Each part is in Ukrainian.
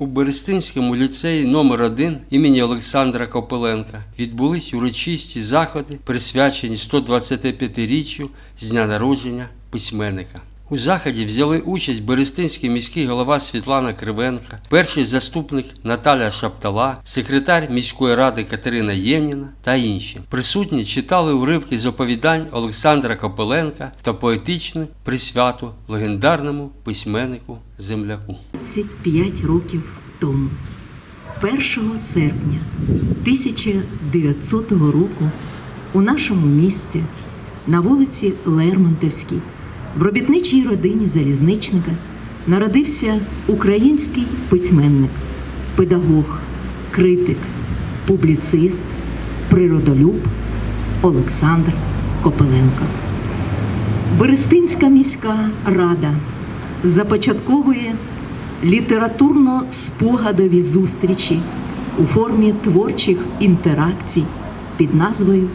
У Берестинському ліцеї номер 1 імені Олександра Копиленка відбулись урочисті заходи, присвячені 125-річчю з дня народження письменника. У заході взяли участь Берестинський міський голова Світлана Кривенка, перший заступник Наталя Шаптала, секретар міської ради Катерина Єніна та інші. Присутні читали уривки з оповідань Олександра Копиленка та поетичну присвяту легендарному письменнику земляку. 25 років тому, 1 серпня 1900 року, у нашому місті на вулиці Лермонтовській, в робітничій родині залізничника, народився український письменник, педагог, критик, публіцист, природолюб Олександр Копеленко. Берестинська міська рада започатковує літературно-спогадові зустрічі у формі творчих інтеракцій під назвою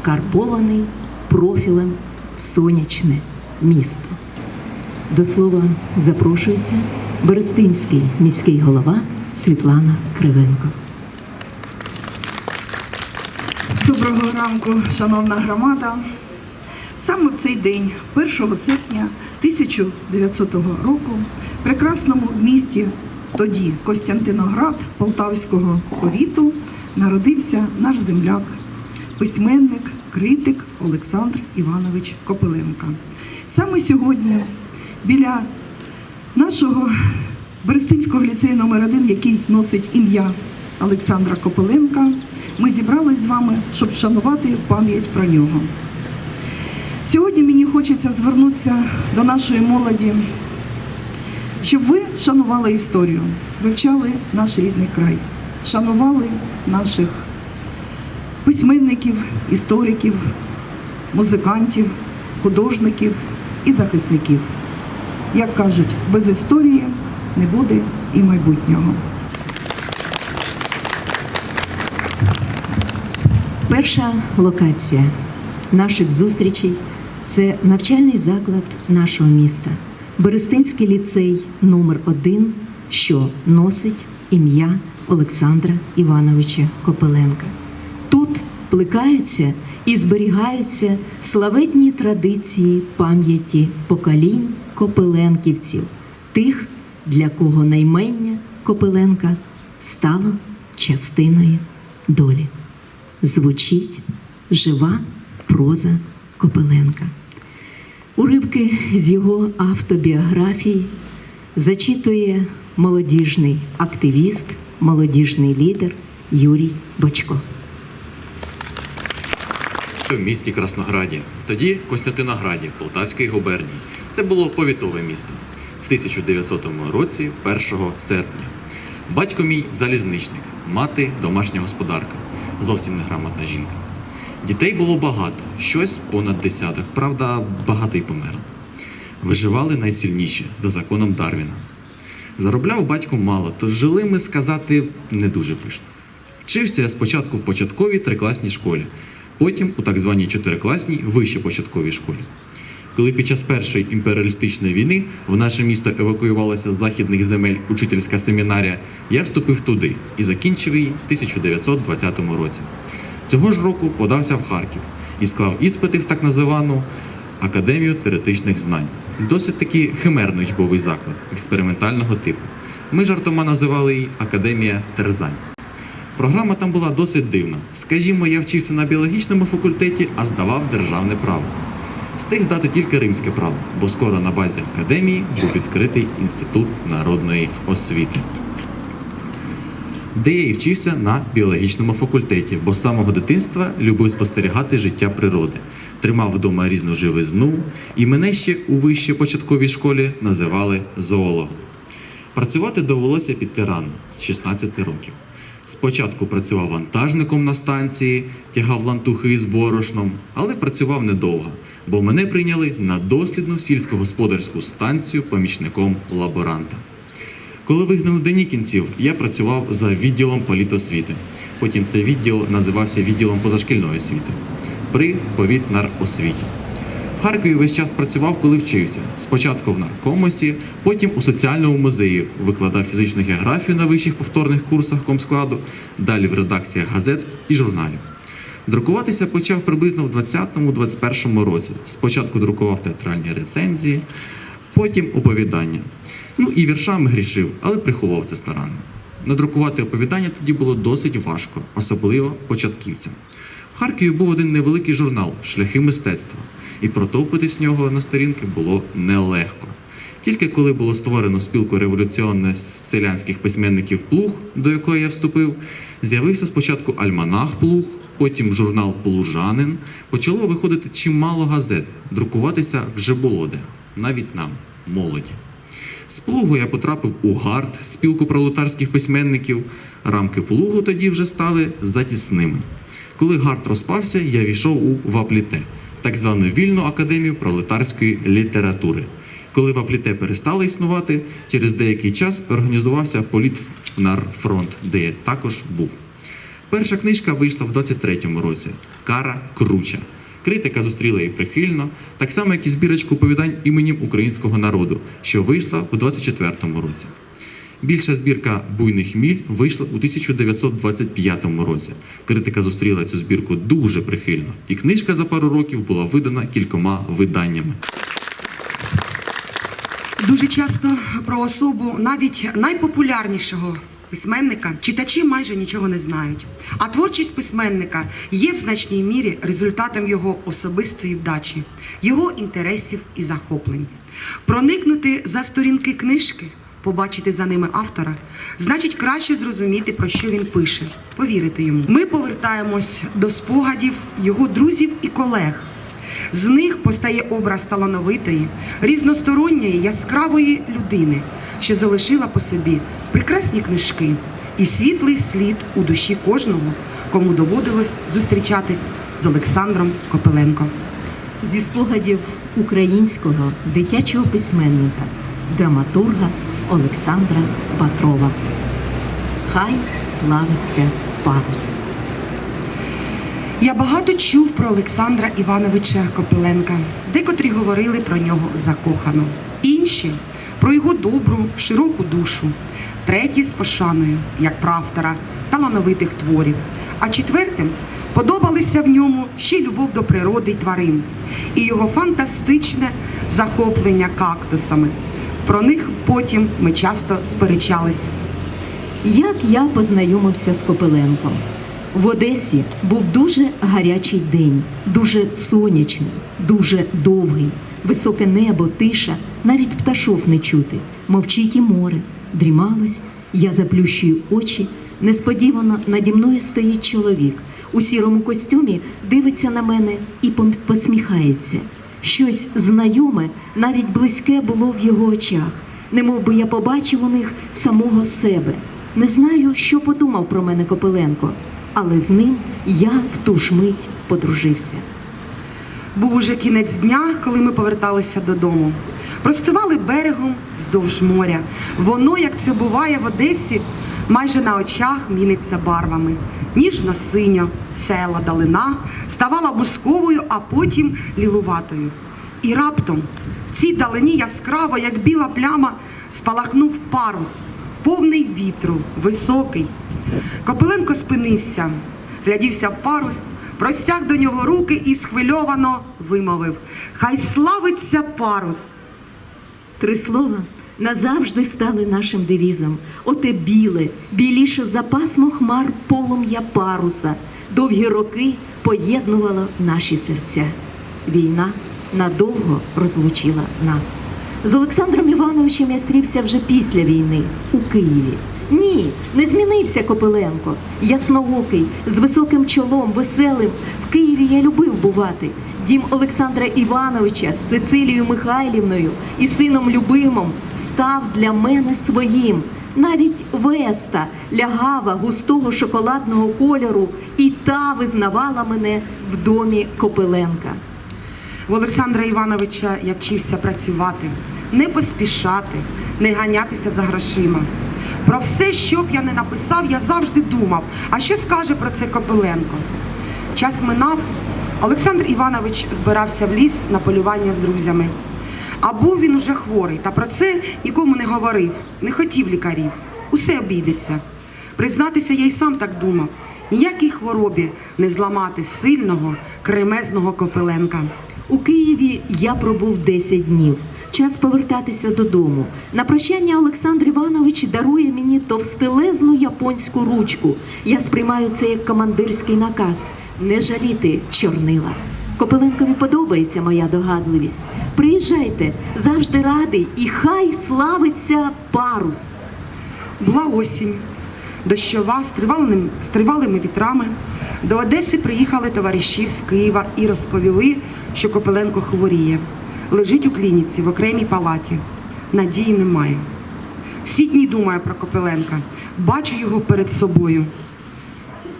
Вкарбований профілем сонячне місто. До слова запрошується Берестинський міський голова Світлана Кривенко. Доброго ранку, шановна громада. Саме в цей день, 1 серпня 1900 року, в прекрасному місті тоді Костянтиноград Полтавського повіту народився наш земляк, письменник, критик Олександр Іванович Копиленко. Саме сьогодні біля нашого Берестинського ліцею номер 1 який носить ім'я Олександра Копиленка, ми зібрались з вами, щоб вшанувати пам'ять про нього. Сьогодні мені хочеться звернутися до нашої молоді, щоб ви шанували історію, вивчали наш рідний край, шанували наших письменників, істориків, музикантів, художників і захисників. Як кажуть, без історії не буде і майбутнього. Перша локація наших зустрічей це навчальний заклад нашого міста, Берестинський ліцей номер 1 що носить ім'я Олександра Івановича Копеленка. Тут плекаються і зберігаються славетні традиції пам'яті поколінь копеленківців, тих, для кого наймення Копеленка стало частиною долі звучить жива проза Копеленка. Уривки з його автобіографії зачитує молодіжний активіст, молодіжний лідер Юрій Бочко. В місті Краснограді, тоді Костянтинограді, Полтавської губернії. Це було повітове місто в 1900 році, 1 серпня. Батько мій залізничник, мати домашня господарка, зовсім неграмотна жінка. Дітей було багато, щось понад десяток, правда, багато й померло. Виживали найсильніші за законом Дарвіна. Заробляв батько мало, тож жили ми сказати не дуже пишно. Вчився я спочатку в початковій трикласній школі, потім у так званій чотирикласній вищій початковій школі. Коли під час першої імперіалістичної війни в наше місто евакуювалася з західних земель учительська семінарія, я вступив туди і закінчив її в 1920 році. Цього ж року подався в Харків і склав іспити в так називану Академію теоретичних знань. Досить таки химерний учбовий заклад експериментального типу. Ми жартома називали її Академія Терзань. Програма там була досить дивна. Скажімо, я вчився на біологічному факультеті, а здавав державне право. Встиг здати тільки римське право, бо скоро на базі академії був відкритий інститут народної освіти. Де я і вчився на біологічному факультеті, бо з самого дитинства любив спостерігати життя природи, тримав вдома різну живизну, і мене ще у вищій початковій школі називали зоологом. Працювати довелося під тираном з 16 років. Спочатку працював вантажником на станції, тягав лантухи із борошном, але працював недовго, бо мене прийняли на дослідну сільськогосподарську станцію помічником лаборанта. Коли вигнали денікінців, я працював за відділом політосвіти. Потім цей відділ називався відділом позашкільної освіти при повітнаросвіті. В Харкові весь час працював, коли вчився. Спочатку в наркомосі, потім у соціальному музеї викладав фізичну географію на вищих повторних курсах комскладу, далі в редакціях газет і журналів. Друкуватися почав приблизно в 20-21 році. Спочатку друкував театральні рецензії, потім оповідання. Ну і віршами грішив, але приховував це старанно. Надрукувати оповідання тоді було досить важко, особливо початківцям. В Харкові був один невеликий журнал Шляхи мистецтва, і протовпитись нього на сторінки було нелегко. Тільки коли було створено спілку революціонних селянських письменників Плуг, до якої я вступив, з'явився спочатку альманах Плуг, потім журнал Плужанин. Почало виходити чимало газет, друкуватися вже було де, навіть нам, молоді. З плугу я потрапив у ГАРД, спілку пролетарських письменників. Рамки плугу тоді вже стали затісними. Коли ГАРД розпався, я війшов у ВАПЛІТЕ, так звану вільну академію пролетарської літератури. Коли ВАПЛІТЕ перестало існувати, через деякий час організувався Політнарфронт, де я також був. Перша книжка вийшла в 23-му році Кара Круча. Критика зустріла її прихильно, так само, як і збірочку оповідань іменем українського народу, що вийшла у 24-му році. Більша збірка буйних міль вийшла у 1925 році. Критика зустріла цю збірку дуже прихильно, і книжка за пару років була видана кількома виданнями. Дуже часто про особу навіть найпопулярнішого письменника читачі майже нічого не знають. А творчість письменника є в значній мірі результатом його особистої вдачі, його інтересів і захоплень. Проникнути за сторінки книжки, побачити за ними автора, значить краще зрозуміти, про що він пише, повірити йому. Ми повертаємось до спогадів його друзів і колег. З них постає образ талановитої, різносторонньої, яскравої людини, що залишила по собі прекрасні книжки і світлий слід у душі кожного, кому доводилось зустрічатись з Олександром Копеленко. Зі спогадів українського дитячого письменника, драматурга Олександра Патрова. Хай славиться парус. Я багато чув про Олександра Івановича Копеленка. Декотрі говорили про нього закохано, інші про його добру, широку душу, треті з пошаною, як про автора талановитих творів. А четвертим подобалися в ньому ще й любов до природи й тварин і його фантастичне захоплення кактусами. Про них потім ми часто сперечались. Як я познайомився з Копеленком? В Одесі був дуже гарячий день, дуже сонячний, дуже довгий, високе небо, тиша, навіть пташок не чути, мовчить і море. Дрімалось, я заплющую очі. Несподівано наді мною стоїть чоловік. У сірому костюмі дивиться на мене і посміхається. Щось знайоме, навіть близьке було в його очах, немов би я побачив у них самого себе. Не знаю, що подумав про мене Копиленко, але з ним я в ту ж мить подружився. Був уже кінець дня, коли ми поверталися додому. Простували берегом вздовж моря. Воно, як це буває в Одесі, майже на очах міниться барвами. Ніжно-синьо, сяяла далина, ставала бусковою, а потім лілуватою. І раптом цій далині яскраво, як біла пляма, спалахнув парус, повний вітру, високий. Копиленко спинився, глядівся в парус, простяг до нього руки і схвильовано вимовив: Хай славиться парус! Три слова назавжди стали нашим девізом. Оте біле, біліше за пасмо хмар полум'я паруса. Довгі роки поєднувало наші серця. Війна надовго розлучила нас. З Олександром Івановичем я стрівся вже після війни у Києві. Ні, не змінився Копиленко. Ясноокий, з високим чолом, веселим. В Києві я любив бувати. Дім Олександра Івановича з Цицилією Михайлівною і сином Любимом став для мене своїм. Навіть Веста, лягава густого шоколадного кольору, і та визнавала мене в домі Копиленка. В Олександра Івановича я вчився працювати, не поспішати, не ганятися за грошима. Про все, що б я не написав, я завжди думав, а що скаже про це Копиленко? Час минав, Олександр Іванович збирався в ліс на полювання з друзями. А був він уже хворий, та про це нікому не говорив, не хотів лікарів. Усе обійдеться. Признатися, я й сам так думав. Ніякій хворобі не зламати сильного, кремезного Копиленка. У Києві я пробув 10 днів. Час повертатися додому. На прощання Олександр Іванович дарує мені товстелезну японську ручку. Я сприймаю це як командирський наказ не жаліти чорнила. Копиленкові подобається моя догадливість. Приїжджайте, завжди радий, і хай славиться парус. Була осінь, дощова з тривалими, з тривалими вітрами. До Одеси приїхали товариші з Києва і розповіли, що Копиленко хворіє. Лежить у клініці в окремій палаті. Надії немає. Всі дні думаю про Копиленка. Бачу його перед собою.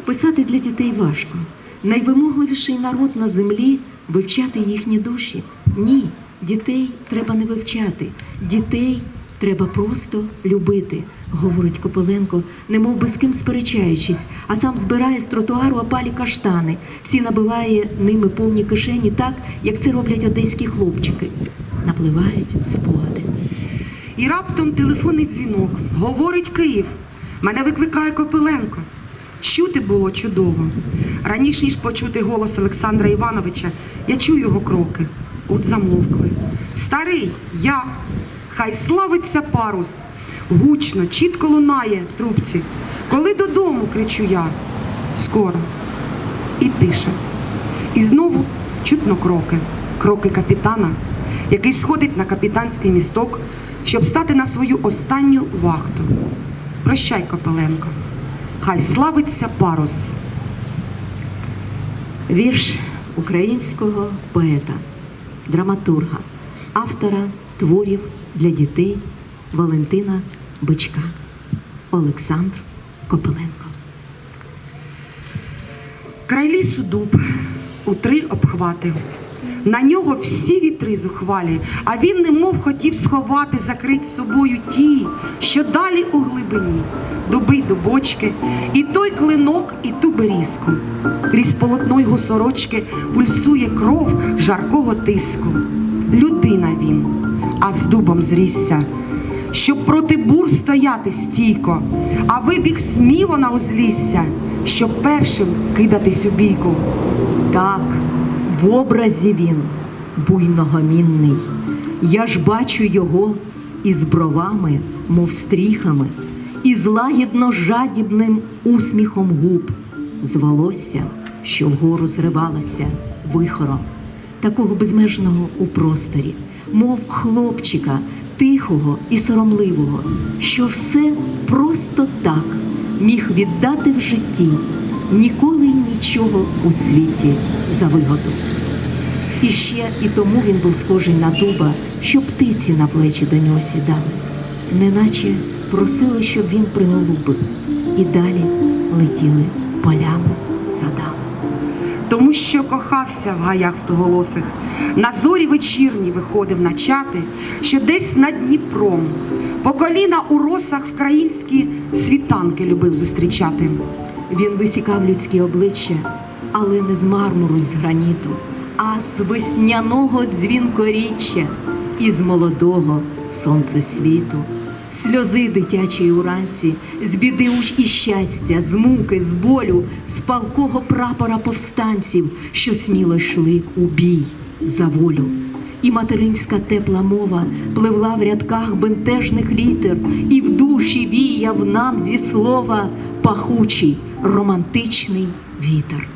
Писати для дітей важко. Найвимогливіший народ на землі вивчати їхні душі. Ні, дітей треба не вивчати. Дітей треба просто любити, говорить Копиленко, немов би з ким сперечаючись, а сам збирає з тротуару опалі каштани. Всі набиває ними повні кишені так, як це роблять одеські хлопчики. Напливають спогади. І раптом телефонний дзвінок. Говорить Київ. Мене викликає Копиленко. Чути було чудово. Раніше ніж почути голос Олександра Івановича, я чую його кроки. От замовкли. Старий, я, хай славиться парус. Гучно, чітко лунає в трубці. Коли додому кричу я. Скоро. І тиша. І знову чутно кроки. Кроки капітана, який сходить на капітанський місток, щоб стати на свою останню вахту. Прощай, Копеленко. Хай славиться парус. Вірш українського поета, драматурга, автора творів для дітей Валентина Бичка Олександр Копиленко. Край лісу дуб у три обхвати. На нього всі вітри зухвалі, а він немов хотів сховати, закрить собою ті, що далі у глибині, дуби й дубочки, і той клинок, і ту берізку. Крізь полотно його сорочки пульсує кров жаркого тиску. Людина він, а з дубом зрісся, щоб проти бур стояти стійко, а вибіг сміло на узлісся, щоб першим кидатись у бійку. Так, в образі він буйногомінний. Я ж бачу його із бровами, мов стріхами, і з лагідно жадібним усміхом губ, з волосся, що вгору зривалося вихором, такого безмежного у просторі, мов хлопчика, тихого і соромливого, що все просто так міг віддати в житті, ніколи нічого у світі за вигоду. І ще і тому він був схожий на дуба, що птиці на плечі до нього сідали, неначе просили, щоб він приголубив, і далі летіли полями, садами. Що кохався в гаях стоголосих. На зорі вечірні виходив на чати, що десь над Дніпром, по коліна у росах вкраїнські світанки любив зустрічати. Він висікав людські обличчя, але не з мармуру й з граніту, а з весняного дзвінкоріччя і з молодого сонцесвіту. Сльози дитячої уранці, з біди уж і щастя, з муки, з болю, з палкого прапора повстанців, що сміло йшли у бій за волю. І материнська тепла мова пливла в рядках бентежних літер, і в душі віяв нам зі слова пахучий романтичний вітер.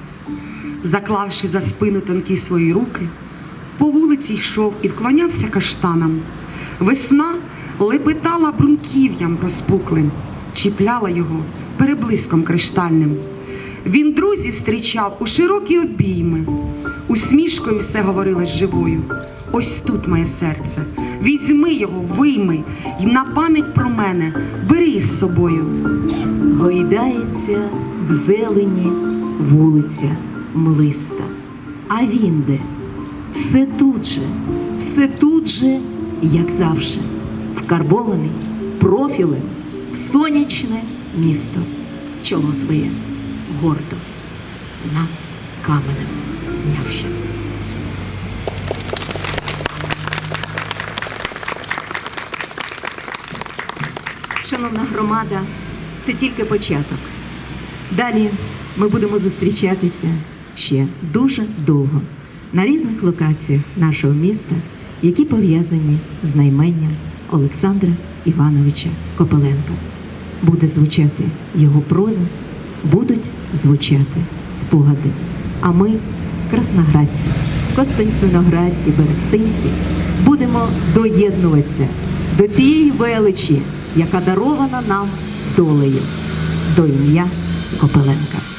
Заклавши за спину тонкі свої руки, по вулиці йшов і вклонявся каштанам. Весна лепетала брунків'ям розпуклим, чіпляла його переблиском криштальним. Він друзів зустрічав у широкі обійми, усмішкою все говорилось живою. Ось тут моє серце, візьми його, вийми, і на пам'ять про мене бери із собою. Гойдається в зелені вулиця млиста. А він де? Все тут же, все тут же, як завжди, вкарбований профілем в сонячне місто. Чоло своє гордо над каменем знявши. Шановна громада, це тільки початок. Далі ми будемо зустрічатися ще дуже довго на різних локаціях нашого міста, які пов'язані з найменням Олександра Івановича Копеленка. Буде звучати його проза, будуть звучати спогади. А ми, красноградці, Костянтиноградці, Берестинці, будемо доєднуватися до цієї величі, яка дарована нам долею до ім'я Копеленка.